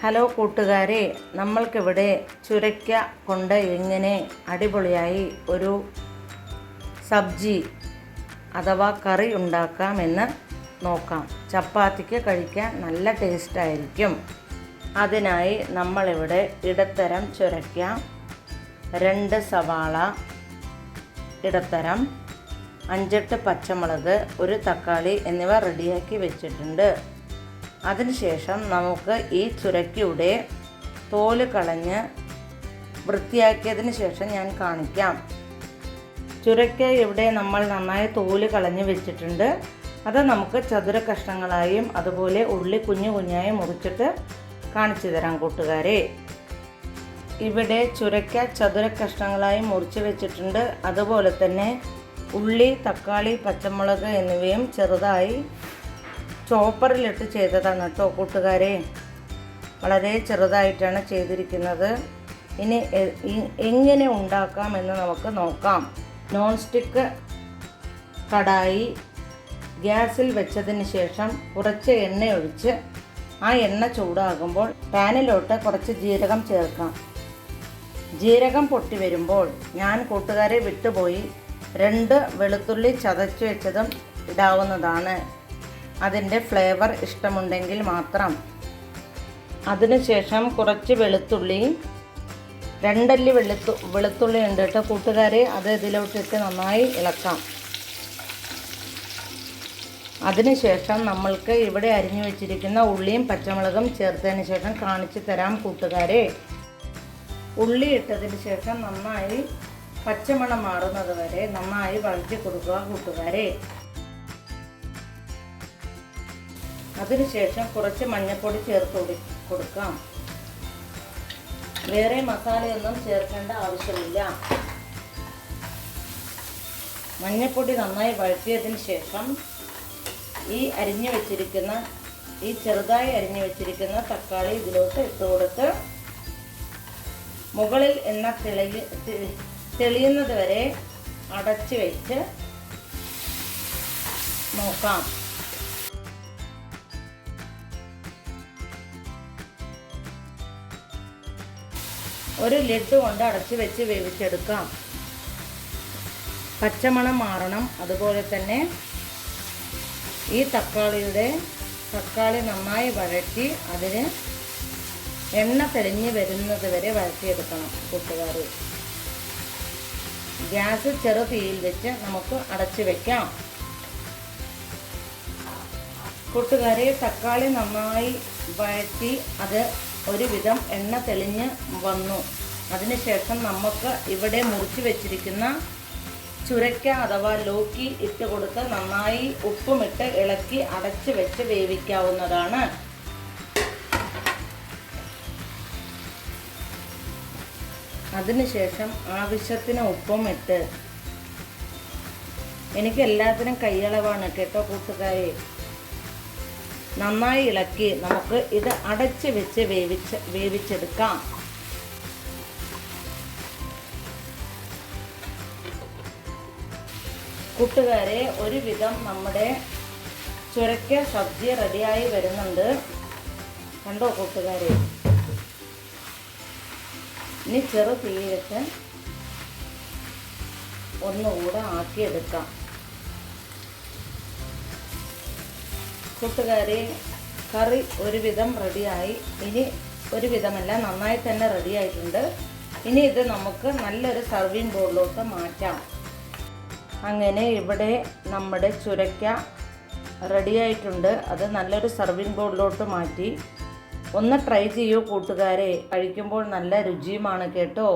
Hello കൂട്ടുകാരെ നമ്മൾക്കിവിടെ ചുരയ്ക്ക കൊണ്ട് എങ്ങനെ അടിപൊളിയായി ഒരു സബ്ജി അഥവാ കറി ഉണ്ടാക്കാമെന്ന് നോക്കാം. ചപ്പാത്തിക്ക് കഴിക്കാൻ നല്ല ടേസ്റ്റായിരിക്കും. അതിനായി നമ്മളിവിടെ ഇടത്തരം ചുരയ്ക്ക രണ്ട് സവാള ഇടത്തരം അഞ്ചെട്ട് പച്ചമുളക് ഒരു തക്കാളി എന്നിവ റെഡിയാക്കി വെച്ചിട്ടുണ്ട്. അതിനുശേഷം നമുക്ക് ഈ ചുരക്കിയുടെ തോൽ കളഞ്ഞ് വൃത്തിയാക്കിയതിന് ശേഷം ഞാൻ കാണിക്കാം. ചുരക്ക ഇവിടെ നമ്മൾ നന്നായി തോൽ കളഞ്ഞ് വെച്ചിട്ടുണ്ട്. അത് നമുക്ക് ചതുര കഷ്ണങ്ങളായും അതുപോലെ ഉള്ളി കുഞ്ഞു കുഞ്ഞായും മുറിച്ചിട്ട് കാണിച്ചു തരാം കൂട്ടുകാരെ. ഇവിടെ ചുരക്ക ചതുര കഷ്ണങ്ങളായി മുറിച്ച് വെച്ചിട്ടുണ്ട്. അതുപോലെ തന്നെ ഉള്ളി തക്കാളി പച്ചമുളക് എന്നിവയും ചെറുതായി ചോപ്പറിലിട്ട് ചെയ്തതാണ് കേട്ടോ കൂട്ടുകാരെ. വളരെ ചെറുതായിട്ടാണ് ചെയ്തിരിക്കുന്നത്. ഇനി എങ്ങനെ ഉണ്ടാക്കാമെന്ന് നമുക്ക് നോക്കാം. നോൺ സ്റ്റിക്ക് കടായി ഗ്യാസിൽ വെച്ചതിന് ശേഷം കുറച്ച് എണ്ണ ഒഴിച്ച് ആ എണ്ണ ചൂടാകുമ്പോൾ പാനിലോട്ട് കുറച്ച് ജീരകം ചേർക്കാം. ജീരകം പൊട്ടി വരുമ്പോൾ ഞാൻ കൂട്ടുകാരെ വിട്ടുപോയി രണ്ട് വെളുത്തുള്ളി ചതച്ചു വെച്ചതും ഇടാവുന്നതാണ്. അതിന്റെ ഫ്ലേവർ ഇഷ്ടമുണ്ടെങ്കിൽ മാത്രം. അതിനുശേഷം കുറച്ച് വെളുത്തുള്ളി രണ്ടല്ലി വെളുത്തു വെളുത്തുള്ളി ഉണ്ട് കേട്ടോ കൂട്ടുകാരെ അത് ഇതിലോട്ടിട്ട് നന്നായി ഇളക്കാം. അതിനുശേഷം നമ്മൾക്ക് ഇവിടെ അരിഞ്ഞു വെച്ചിരിക്കുന്ന ഉള്ളിയും പച്ചമുളകും ചേർത്തതിന് ശേഷം കാണിച്ചു തരാം കൂട്ടുകാരെ. ഉള്ളി ഇട്ടതിന് ശേഷം നന്നായി പച്ചമണം മാറുന്നത് വരെ നന്നായി വളർത്തി കൊടുക്കുക കൂട്ടുകാരെ. അതിനുശേഷം കുറച്ച് മഞ്ഞൾപ്പൊടി ചേർത്ത് കൊടുക്കാം. വേറെ മസാലയൊന്നും ചേർക്കേണ്ട ആവശ്യമില്ല. മഞ്ഞൾപ്പൊടി നന്നായി വഴറ്റിയതിന് ശേഷം ഈ അരിഞ്ഞു വെച്ചിരിക്കുന്ന ഈ ചെറുതായി അരിഞ്ഞു വെച്ചിരിക്കുന്ന തക്കാളി ഇതിലോട്ട് ഇട്ട് കൊടുത്ത് മുകളിൽ എണ്ണ തെളിയ തെളിയുന്നത് വരെ അടച്ച് വെച്ച് നോക്കാം. ഒരു ലിഡ് കൊണ്ട് അടച്ച് വെച്ച് വേവിച്ചെടുക്കാം. പച്ചമണം മാറണം. അതുപോലെ തന്നെ ഈ തക്കാളിയുടെ തക്കാളി നന്നായി വഴറ്റി അതിന് എണ്ണ തെളിഞ്ഞ് വരുന്നത് വരെ വഴറ്റിയെടുക്കണം കൂട്ടുകാർ ഗ്യാസ് ചെറു തീയിൽ വെച്ച് നമുക്ക് അടച്ചു വെക്കാം. കൂട്ടുകാരെ തക്കാളി നന്നായി വഴറ്റി അത് ഒരുവിധം എണ്ണ തെളിഞ്ഞ് വന്നു. അതിനുശേഷം നമുക്ക് ഇവിടെ മുറിച്ച് വെച്ചിരിക്കുന്ന ചുരയ്ക്ക അഥവാ ലോക്കി ഇട്ട് കൊടുത്ത് നന്നായി ഉപ്പുമിട്ട് ഇളക്കി അടച്ച് വെച്ച് വേവിക്കാവുന്നതാണ്. അതിനുശേഷം ആവശ്യത്തിന് ഉപ്പും ഇട്ട് എനിക്ക് എല്ലാത്തിനും കൈയളവാണ് കേട്ടോ കൂട്ടുകാരെ. നന്നായി ഇളക്കി നമുക്ക് ഇത് അടച്ച് വെച്ച് വേവിച്ച് വേവിച്ചെടുക്കാം. കൂട്ടുകാരെ ഒരുവിധം നമ്മുടെ ചുരക്ക സബ്ജി റെഡിയായി വരുന്നുണ്ട്. കണ്ടോ കൂട്ടുകാരെ? ഇനി ചെറു തീയിലിട്ട് ഒന്നുകൂടെ ആക്കിയെടുക്കാം. കൂട്ടുകാരെ കറി ഒരുവിധം റെഡിയായി. ഇനി ഒരുവിധമല്ല നന്നായി തന്നെ റെഡിയായിട്ടുണ്ട്. ഇനി ഇത് നമുക്ക് നല്ലൊരു സർവിങ് ബോർഡിലോട്ട് മാറ്റാം. അങ്ങനെ ഇവിടെ നമ്മുടെ ചുരക്ക റെഡിയായിട്ടുണ്ട്. അത് നല്ലൊരു സർവിങ് ബോർഡിലോട്ട് മാറ്റി. ഒന്ന് ട്രൈ ചെയ്യൂ കൂട്ടുകാരെ. കഴിക്കുമ്പോൾ നല്ല രുചിയുമാണ് കേട്ടോ.